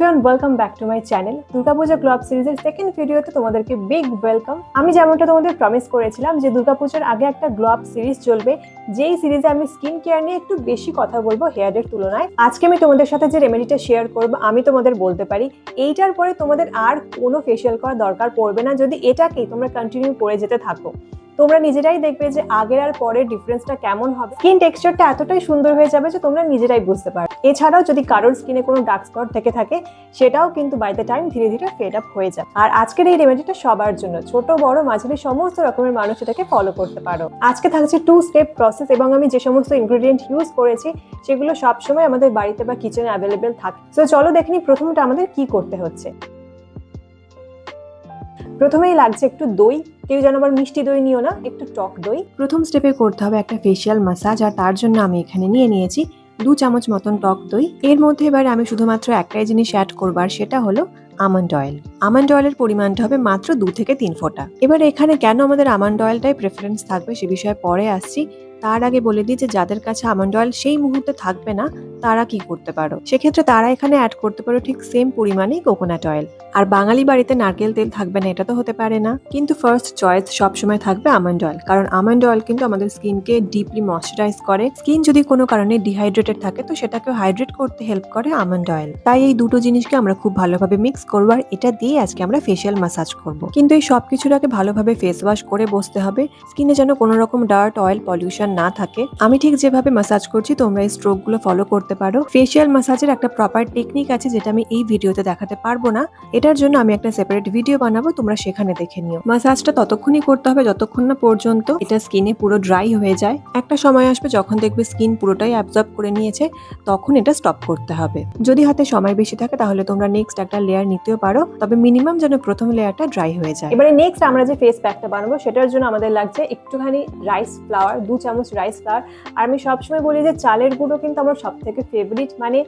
Everyone welcome back to my channel Durga Puja club সিরিজের second ভিডিওতে তোমাদেরকে big welcome আমি যেমনটা তোমাদের প্রমিস করেছিলাম যে দুর্গাপূজার আগে একটা গ্লোব সিরিজ চলবে, যেই সিরিজে আমি স্কিন কেয়ার নিয়ে একটু বেশি কথা বলব হেয়ারের তুলনায়। আজকে আমি তোমাদের সাথে যে রেমেডিটা শেয়ার করব, আমি তোমাদের বলতে পারি, এইটার পরে তোমাদের আর কোনো ফেশিয়াল করার দরকার পড়বে না, যদি এটাকেই তোমরা কন্টিনিউ করে যেতে থাকো। তোমরা নিজেরাই দেখবে যে আগের আর পরের ডিফারেন্সটা কেমন হবে। স্কিন টেক্সচারটা এতটাই সুন্দর হয়ে যাবে যে তোমরা নিজেরাই বুঝতে পারো এছাড়াও যদি কারোর স্কিনে কোনো ডার্ক স্পট থেকে থাকে, সেটাও কিন্তু বাই দ্য টাইম ধীরে ধীরে ফেড আপ হয়ে যায় আর আজকের এই রেমেডিটা সবার জন্য। ছোট, বড়, মাঝারি, সমস্ত রকমের মানুষ এটাকে ফলো করতে পারো। আজকে থাকছে টু স্টেপ প্রসেস এবং আমি যে সমস্ত ইনগ্রিডিয়েন্ট ইউজ করেছি, সেগুলো সবসময় আমাদের বাড়িতে বা কিচেনে অ্যাভেলেবেল থাকে। তো চলো দেখনি প্রথমটা আমাদের কি করতে হচ্ছে। প্রথমেই লাগছে একটু দই কেউ যেন আবার মিষ্টি দই নিও না, একটু টক দই। প্রথম স্টেপে করতে হবে একটা ফেশিয়াল মাসাজ আর তার জন্য আমি এখানে নিয়ে নিয়েছি দু চামচ মতন টক দই। এর মধ্যে এবার আমি শুধুমাত্র একটাই জিনিস অ্যাড করবার সেটা হলো আমন্ড অয়েল আমন্ড অয়েলের পরিমাণটা হবে মাত্র দু থেকে তিন ফোঁটা। এবার এখানে কেন আমাদের আমন্ড অয়েলটাই প্রেফারেন্স থাকবে সে বিষয়ে পরে আসছি। তার আগে বলে দিই যে যাদের কাছে আমন্ড অয়েল সেই মুহূর্তে থাকবে না তারা কি করতে পারো? সেক্ষেত্রে তারা এখানে অ্যাড করতে পারো ঠিক সেম পরিমাণেই কোকোনাট অয়েল আর বাঙালি বাড়িতে নারকেল তেল থাকবে না, এটা তো হতে পারে না। কিন্তু ফার্স্ট চয়েস সবসময় থাকবে আমন্ড অয়েল কারণ আমন্ড অয়েল কিন্তু আমাদের স্কিনকে ডিপলি ময়শ্চারাইজ করে। স্কিন যদি কোনো কারণে ডিহাইড্রেটেড থাকে, তো সেটাকে হাইড্রেট করতে হেল্প করে আমন্ড অয়েল তাই এই দুটো জিনিসকে আমরা খুব ভালোভাবে মিক্স করব, আর এটা দিয়ে আজকে আমরা ফেশিয়াল মাসাজ করব। কিন্তু এই সব কিছুর আগে ভালোভাবে ফেস ওয়াশ করে বসতে হবে। স্কিনে যেন কোনো রকম ডার্ট অয়েল পলিউশন না থাকে। আমি ঠিক যেভাবে মাসাজ করছি, তোমরা এই স্ট্রোকগুলো ফলো করতে পারো। ফেশিয়াল মাসাজের একটা প্রপার টেকনিক আছে যেটা আমি এই ভিডিওতে দেখাতে পারব না। এটার জন্য আমি একটা সেপারেট ভিডিও বানাবো, তোমরা সেখানে দেখে নিও। মাসাজটা ততক্ষণই করতে হবে, যতক্ষণ না পর্যন্ত এটা স্কিনে পুরো ড্রাই হয়ে যায়। একটা সময় আসবে যখন দেখবে স্কিন পুরোটাই অ্যাবজর্ব করে নিয়েছে, তখন এটা স্টপ করতে হবে। যদি হাতে সময় বেশি থাকে, তাহলে তোমরা নেক্সট একটা লেয়ার নিতেও পারো, তবে মিনিমাম যেন প্রথম লেয়ারটা ড্রাই হয়ে যায়। এবারে নেক্সট আমরা যে ফেস প্যাকটা বানাবো, সেটার জন্য আমাদের লাগছে একটুখানি রাইস ফ্লাওয়ার দু চামচ রাইস ফ্লাওয়ার আর আমি সবসময় বলি যে চালের গুঁড়ো কিন্তু আমার সব থেকে ফেভারিট মানে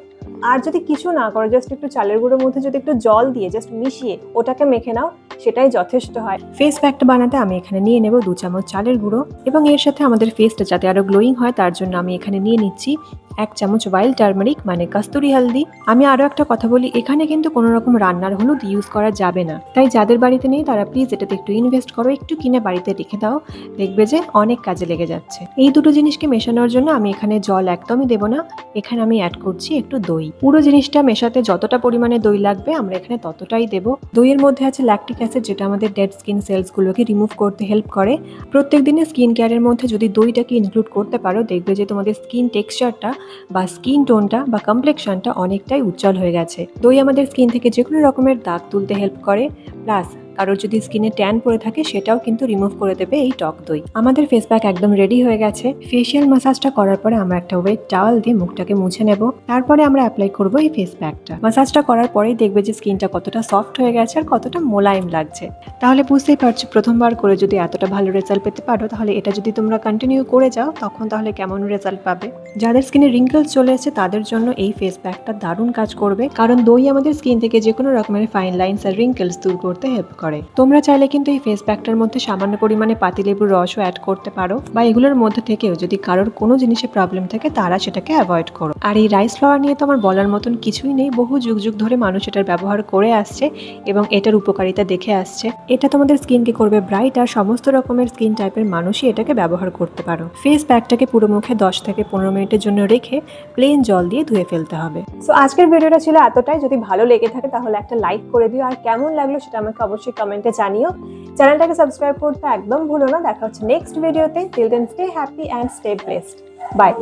আর যদি কিছু না করো জাস্ট একটু চালের গুঁড়োর মধ্যে যদি একটু জল দিয়ে জাস্ট মিশিয়ে ওটাকে মেখে নাও, সেটাই যথেষ্ট হয়। ফেস প্যাকটা বানাতে আমি এখানে নিয়ে নেব দু চামচ চালের গুঁড়ো এবং এর সাথে আমাদের ফেসটা যাতে আরও গ্লোয়িং হয়, তার জন্য আমি এখানে নিয়ে নিচ্ছি এক চামচ ওয়াইল্ড টার্মারিক মানে কাস্তুরি হলদি। আমি আরও একটা কথা বলি, এখানে কিন্তু কোনো রকম রান্নার হলুদ ইউজ করা যাবে না। তাই যাদের বাড়িতে নেই, তারা প্লিজ এটাতে একটু ইনভেস্ট করো, একটু কিনে বাড়িতে রেখে দাও। দেখবে যে অনেক কাজে লেগে যাচ্ছে। এই দুটো জিনিসকে মেশানোর জন্য আমি এখানে জল একদমই দেবো না। এখানে আমি অ্যাড করছি একটু দই। পুরো জিনিসটা মেশাতে যতটা পরিমাণে দই লাগবে, আমরা এখানে ততটাই দেবো। দইয়ের মধ্যে আছে ল্যাকটিক অ্যাসিড যেটা আমাদের ডেড স্কিন সেলসগুলোকে রিমুভ করতে হেল্প করে। প্রত্যেক দিনের স্কিন কেয়ারের মধ্যে যদি দইটাকে ইনক্লুড করতে পারো, দেখবে যে তোমাদের স্কিন টেক্সচারটা বা স্কিন টোনটা বা কমপ্লেকশনটা অনেকটাই উজ্জ্বল হয়ে গেছে। দই আমাদের স্কিন থেকে যে কোনো রকমের দাগ তুলতে হেল্প করে। প্লাস কারোর যদি স্কিনে ট্যান পড়ে থাকে, সেটাও কিন্তু রিমুভ করে দেবে এই টক দই। আমাদের ফেস প্যাক একদম রেডি হয়ে গেছে। ফেসিয়াল মাসাজটা করার পরে আমরা একটা ওয়েট টাওয়াল দিয়ে মুখটাকে মুছে নেব। তারপরে আমরা অ্যাপ্লাই করব এই ফেস প্যাকটা মাসাজটা করার পরেই দেখবে যে স্কিনটা কতটা সফট হয়ে গেছে আর কতটা মোলায়েম লাগছে। তাহলে বুঝতেই পারছ, প্রথমবার করে যদি এতটা ভালো রেজাল্ট পেতে পারো, তাহলে এটা যদি তোমরা কন্টিনিউ করে যাও, তখন তাহলে কেমন রেজাল্ট পাবে? যাদের স্কিনে রিঙ্কেলস চলে এসেছে, তাদের জন্য এই ফেস প্যাকটা দারুণ কাজ করবে। কারণ দই আমাদের স্কিন থেকে যে কোনো রকমের ফাইন লাইন্স আর রিঙ্কেলস দূর করতে হেল্প করে। তোমরা চাইলে কিন্তু এই ফেস প্যাকটার মধ্যে সামান্য পরিমাণে পাতিলেবুর রসও অ্যাড করতে পারো বা এগুলোর মধ্যে থেকেও যদি কারোর কোনো জিনিসে প্রবলেম থাকে, তারা সেটাকে অ্যাভয়েড করো। আর এই রাইস ফ্লাওয়ার নিয়ে তো আমার বলার মতন কিছুই নেই, বহু যুগ যুগ ধরে মানুষ এটার ব্যবহার করে আসছে এবং এটার উপকারিতা দেখে আসছে। এটা তোমাদের স্কিনকে করবে ব্রাইট আর সমস্ত রকমের স্কিন টাইপের মানুষই এটাকে ব্যবহার করতে পারো। ফেস প্যাকটাকে পুরো মুখে দশ থেকে পনেরো মিনিটের জন্য রেখে প্লেন জল দিয়ে ধুয়ে ফেলতে হবে। সো আজকের ভিডিওটা ছিল এতটাই। যদি ভালো লেগে থাকে তাহলে একটা লাইক করে দিও। আর কেমন লাগল সেটা আমাকে অবশ্যই কমেন্টে জানিও। চ্যানেলটাকে সাবস্ক্রাইব করতে একদম ভুলো না। দেখা হচ্ছে নেক্সট ভিডিওতে till then stay happy and stay blessed bye